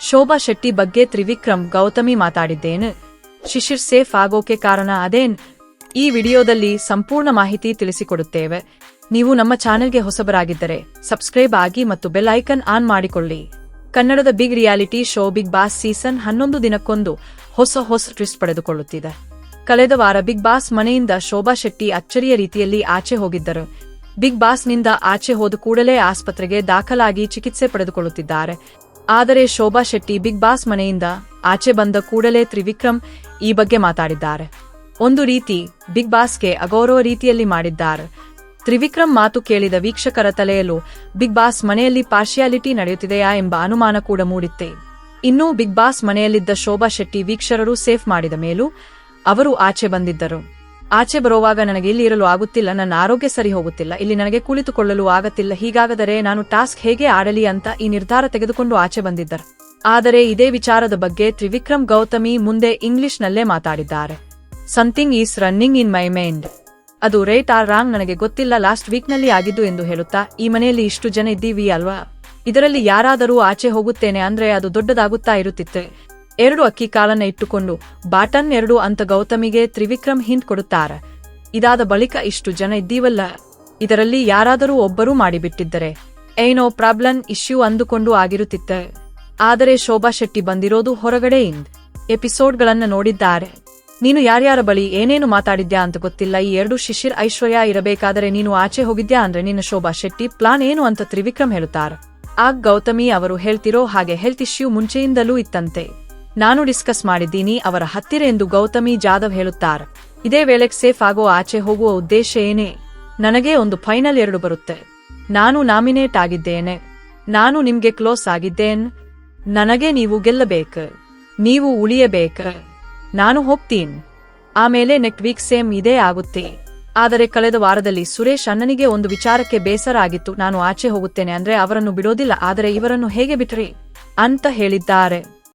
ಶೋಭಾ ಶೆಟ್ಟಿ ಬಗ್ಗೆ ತ್ರಿವಿಕ್ರಮ್ ಗೌತಮಿ ಮಾತಾಡಿದ್ದೇನು. ಶಿಶಿರ್ ಸೇಫ್ ಆಗೋಕೆ ಕಾರಣ ಅದೇನ್? ಈ ವಿಡಿಯೋದಲ್ಲಿ ಸಂಪೂರ್ಣ ಮಾಹಿತಿ ತಿಳಿಸಿಕೊಡುತ್ತೇವೆ. ನೀವು ನಮ್ಮ ಚಾನೆಲ್ಗೆ ಹೊಸಬರಾಗಿದ್ದರೆ ಸಬ್ಸ್ಕ್ರೈಬ್ ಆಗಿ ಮತ್ತು ಬೆಲ್ ಐಕನ್ ಆನ್ ಮಾಡಿಕೊಳ್ಳಿ. ಕನ್ನಡದ big reality show Bigg Boss season ಹನ್ನೊಂದು ದಿನಕ್ಕೊಂದು ಹೊಸ ಹೊಸ ಟ್ವಿಸ್ಟ್ ಪಡೆದುಕೊಳ್ಳುತ್ತಿದೆ. ಕಳೆದ ವಾರ ಬಿಗ್ ಬಾಸ್ ಮನೆಯಿಂದ ಶೋಭಾ ಶೆಟ್ಟಿ ಅಚ್ಚರಿಯ ರೀತಿಯಲ್ಲಿ ಆಚೆ ಹೋಗಿದ್ದರು. ಬಿಗ್ ಬಾಸ್ನಿಂದ ಆಚೆ ಹೋದ ಕೂಡಲೇ ಆಸ್ಪತ್ರೆಗೆ ದಾಖಲಾಗಿ ಚಿಕಿತ್ಸೆ ಪಡೆದುಕೊಳ್ಳುತ್ತಿದ್ದಾರೆ. ಆದರೆ ಶೋಭಾ ಶೆಟ್ಟಿ ಬಿಗ್ ಬಾಸ್ ಮನೆಯಿಂದ ಆಚೆ ಬಂದ ಕೂಡಲೇ ತ್ರಿವಿಕ್ರಮ್ ಈ ಬಗ್ಗೆ ಮಾತಾಡಿದ್ದಾರೆ. ಒಂದು ರೀತಿ ಬಿಗ್ ಬಾಸ್ಗೆ ಅಗೌರವ ರೀತಿಯಲ್ಲಿ ಮಾಡಿದ್ದಾರೆ. ತ್ರಿವಿಕ್ರಮ್ ಮಾತು ಕೇಳಿದ ವೀಕ್ಷಕರ ತಲೆಯಲ್ಲೂ ಬಿಗ್ ಬಾಸ್ ಮನೆಯಲ್ಲಿ ಪಾರ್ಶಿಯಾಲಿಟಿ ನಡೆಯುತ್ತಿದೆಯಾ ಎಂಬ ಅನುಮಾನ ಕೂಡ ಮೂಡಿತ್ತೆ. ಇನ್ನೂ ಬಿಗ್ ಬಾಸ್ ಮನೆಯಲ್ಲಿದ್ದ ಶೋಭಾ ಶೆಟ್ಟಿ ವೀಕ್ಷರರು ಸೇಫ್ ಮಾಡಿದ ಮೇಲೂ ಅವರು ಆಚೆ ಬಂದಿದ್ದರು. ಆಚೆ ಬರುವಾಗ ನನಗೆ ಇಲ್ಲಿ ಇರಲು ಆಗುತ್ತಿಲ್ಲ, ನನ್ನ ಆರೋಗ್ಯ ಸರಿ ಹೋಗುತ್ತಿಲ್ಲ, ಇಲ್ಲಿ ನನಗೆ ಕುಳಿತುಕೊಳ್ಳಲು ಆಗುತ್ತಿಲ್ಲ, ಹೀಗಾಗದರೆ ನಾನು ಟಾಸ್ಕ್ ಹೇಗೆ ಆಡಲಿ ಅಂತ ಈ ನಿರ್ಧಾರ ತೆಗೆದುಕೊಂಡು ಆಚೆ ಬಂದಿದ್ದರು. ಆದರೆ ಇದೇ ವಿಚಾರದ ಬಗ್ಗೆ ತ್ರಿವಿಕ್ರಮ್ ಗೌತಮಿ ಮುಂದೆ ಇಂಗ್ಲಿಷ್ನಲ್ಲೇ ಮಾತಾಡಿದ್ದಾರೆ. Something is running in my mind ಅದು ರೇಟ್ ಆರ್ ರಾಂಗ್ ನನಗೆ ಗೊತ್ತಿಲ್ಲ, ಲಾಸ್ಟ್ ವೀಕ್ನಲ್ಲಿ ಆಗಿದ್ದು ಎಂದು ಹೇಳುತ್ತಾ, ಈ ಮನೆಯಲ್ಲಿ ಇಷ್ಟು ಜನ ಇದ್ದೀವಿ ಅಲ್ವಾ? ಇದರಲ್ಲಿ ಯಾರಾದರೂ ಆಚೆ ಹೋಗುತ್ತೇನೆ ಅಂದ್ರೆ ಅದು ದೊಡ್ಡದಾಗುತ್ತಾ ಇರುತ್ತಿತ್ತೆ. ಎರಡು ಅಕ್ಕಿ ಕಾಲನ್ನ ಇಟ್ಟುಕೊಂಡು ಬಾಟನ್ ಎರಡು ಅಂತ ಗೌತಮಿಗೆ ತ್ರಿವಿಕ್ರಮ್ ಹಿಂದ್ ಕೊಡುತ್ತಾರೆ. ಇದಾದ ಬಳಿಕ ಇಷ್ಟು ಜನ ಇದ್ದೀವಲ್ಲ, ಇದರಲ್ಲಿ ಯಾರಾದರೂ ಒಬ್ಬರೂ ಮಾಡಿಬಿಟ್ಟಿದ್ದರೆ. ಏನೋ ಪ್ರಾಬ್ಲಮ್, ಇಶ್ಯೂ ಅಂದುಕೊಂಡು ಆಗಿರುತ್ತಿತ್ತೆ. ಆದರೆ ಶೋಭಾ ಶೆಟ್ಟಿ ಬಂದಿರೋದು ಹೊರಗಡೆಯಿಂದ ಎಪಿಸೋಡ್ಗಳನ್ನ ನೋಡಿದ್ದಾರೆ. ನೀನು ಯಾರ್ಯಾರ ಬಳಿ ಏನೇನು ಮಾತಾಡಿದ್ಯಾ ಅಂತ ಗೊತ್ತಿಲ್ಲ, ಈ ಎರಡು ಶಿಶಿರ್ ಐಶ್ವರ್ಯ ಇರಬೇಕಾದರೆ ನೀನು ಆಚೆ ಹೋಗಿದ್ಯಾ ಅಂದ್ರೆ ನಿನ್ನ ಶೋಭಾ ಶೆಟ್ಟಿ ಪ್ಲಾನ್ ಏನು ಅಂತ ತ್ರಿವಿಕ್ರಮ್ ಹೇಳುತ್ತಾರೆ. ಆಗ ಗೌತಮಿ ಅವರು ಹೇಳ್ತಿರೋ ಹಾಗೆ ಹೆಲ್ತ್ ಇಶ್ಯೂ ಮುಂಚೆಯಿಂದಲೂ ಇತ್ತಂತೆ. ನಾನು ಡಿಸ್ಕಸ್ ಮಾಡಿದ್ದೀನಿ ಅವರ ಹತ್ತಿರ ಎಂದು ಗೌತಮಿ ಜಾಧವ್ ಹೇಳುತ್ತಾರೆ. ಇದೇ ವೇಳೆಗೆ ಸೇಫ್ ಆಗೋ ಆಚೆ ಹೋಗುವ ಉದ್ದೇಶ ಏನೇ? ನನಗೆ ಒಂದು ಫೈನಲ್ ಎರಡು ಬರುತ್ತೆ. ನಾನು ನಾಮಿನೇಟ್ ಆಗಿದ್ದೇನೆ. ನಾನು ನಿಮ್ಗೆ ಕ್ಲೋಸ್ ಆಗಿದ್ದೇನ್. ನನಗೆ ನೀವು ಗೆಲ್ಲಬೇಕು. ನೀವು ಉಳಿಯಬೇಕು. ನಾನು ಹೋಗ್ತೀನಿ. ಆಮೇಲೆ ನೆಕ್ಸ್ಟ್ ವೀಕ್ ಸೇಮ್ ಇದೇ ಆಗುತ್ತೆ. ಆದರೆ ಕಳೆದ ವಾರದಲ್ಲಿ ಸುರೇಶ್ ಅಣ್ಣನಿಗೆ ಒಂದು ವಿಚಾರಕ್ಕೆ ಬೇಸರ ಆಗಿತ್ತು. ನಾನು ಆಚೆ ಹೋಗುತ್ತೇನೆ ಅಂದ್ರೆ ಅವರನ್ನು ಬಿಡೋದಿಲ್ಲ. ಆದರೆ ಇವರನ್ನು ಹೇಗೆ ಬಿಟ್ರಿ? ಅಂತ ಹೇಳಿದ್ದಾರೆ.